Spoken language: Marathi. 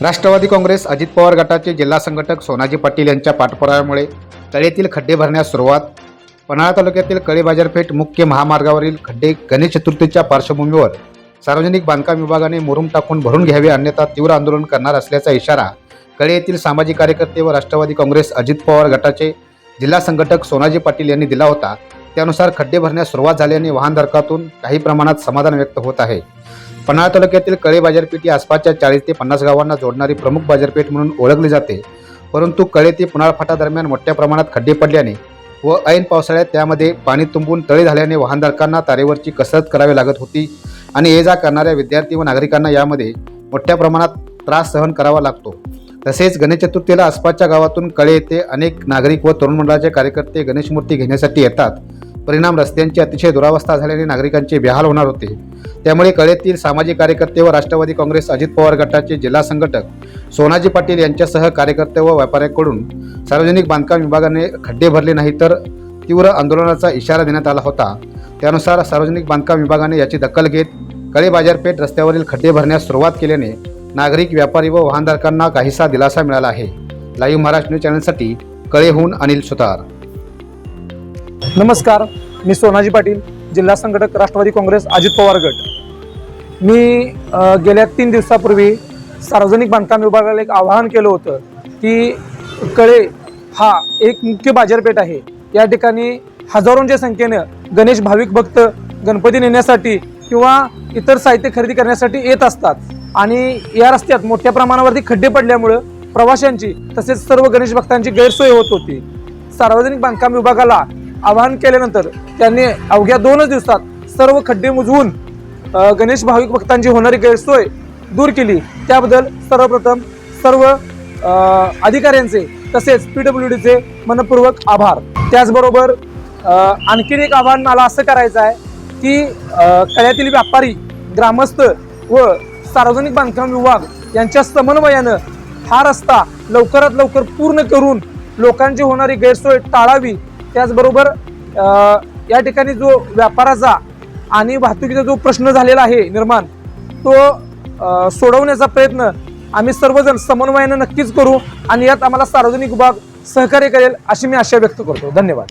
राष्ट्रवादी काँग्रेस अजित पवार गटाचे जिल्हा संघटक सोनाजी पाटील यांच्या पाठपुराव्यामुळे तळेतील खड्डे भरण्यास सुरुवात. पन्हाळा तालुक्यातील कळे बाजारपेठ मुख्य महामार्गावरील खड्डे गणेश चतुर्थीच्या पार्श्वभूमीवर सार्वजनिक बांधकाम विभागाने मुरुम टाकून भरून घ्यावे अन्यथा तीव्र आंदोलन करणार असल्याचा इशारा कळे येथील सामाजिक कार्यकर्ते व राष्ट्रवादी काँग्रेस अजित पवार गटाचे जिल्हा संघटक सोनाजी पाटील यांनी दिला होता. त्यानुसार खड्डे भरण्यास सुरुवात झाल्याने वाहनधारकातून काही प्रमाणात समाधान व्यक्त होत आहे. पन्हाळा तालुक्यातील कळे बाजारपेठ ही आसपासच्या चाळीस ते पन्नास गावांना जोडणारी प्रमुख बाजारपेठ म्हणून ओळखली जाते. परंतु कळे ते पुनाळ फाटादरम्यान मोठ्या प्रमाणात खड्डे पडल्याने व ऐन पावसाळ्यात त्यामध्ये पाणी तुंबून तळे झाल्याने वाहनधारकांना तारेवरची कसरत करावी लागत होती आणि ये जा करणाऱ्या विद्यार्थी व नागरिकांना यामध्ये मोठ्या प्रमाणात त्रास सहन करावा लागतो. तसेच गणेश चतुर्थीला आसपासच्या गावातून कळे येथे अनेक नागरिक व तरुण मंडळाचे कार्यकर्ते गणेश मूर्ती घेण्यासाठी येतात. परिणाम रस्त्यांची अतिशय दुरावस्था झाल्याने नागरिकांचे बेहाल होणार होते. त्यामुळे कळेतील सामाजिक कार्यकर्ते व राष्ट्रवादी काँग्रेस अजित पवार गटाचे जिल्हा संघटक सोनाजी पाटील यांच्यासह कार्यकर्ते व व्यापाऱ्यांकडून सार्वजनिक बांधकाम विभागाने खड्डे भरले नाही तर तीव्र आंदोलनाचा इशारा देण्यात आला होता. त्यानुसार सार्वजनिक बांधकाम विभागाने याची दखल घेत कळे बाजारपेठ रस्त्यावरील खड्डे भरण्यास सुरुवात केल्याने नागरिक व्यापारी व वाहनधारकांना काहीसा दिलासा मिळाला आहे. लाईव्ह महाराष्ट्र न्यूज चॅनलसाठी कळेहून अनिल सुतार. नमस्कार मी सोनाजी पाटील जिल्हा संघटक राष्ट्रवादी काँग्रेस अजित पवार गट. मी गेल्या तीन दिवसापूर्वी सार्वजनिक बांधकाम विभागाला एक आवाहन केलं होतं की कळे हा एक मुख्य बाजारपेठ आहे. या ठिकाणी हजारोंच्या संख्येनं गणेश भाविक भक्त गणपती नेण्यासाठी किंवा इतर साहित्य खरेदी करण्यासाठी येत असतात. आणि या रस्त्यात मोठ्या प्रमाणावरती खड्डे पडल्यामुळं प्रवाशांची तसेच सर्व गणेश भक्तांची गैरसोय होत होती. सार्वजनिक बांधकाम विभागाला आवाहन केल्यानंतर त्यांनी अवघ्या दोनच दिवसात सर्व खड्डे मुजवून गणेश भाविक भक्तांची होणारी गैरसोय दूर केली. त्याबद्दल सर्वप्रथम सर्व अधिकाऱ्यांचे तसेच पी डब्ल्यू डीचे मनपूर्वक आभार. त्याचबरोबर आणखीन एक आव्हान मला असं करायचं आहे की कळ्यातील व्यापारी ग्रामस्थ व सार्वजनिक बांधकाम विभाग यांच्या समन्वयानं हा रस्ता लवकरात लवकर पूर्ण करून लोकांची होणारी गैरसोय टाळावी. त्याचबरोबर या ठिकाणी जो व्यापाराचा आणि वाहतुकीचा जो प्रश्न झालेला आहे निर्माण तो सोडवण्याचा प्रयत्न आम्ही सर्वजण समन्वयानं नक्कीच करू आणि यात आम्हाला सार्वजनिक विभाग सहकार्य करेल अशी मी आशा व्यक्त करतो. धन्यवाद.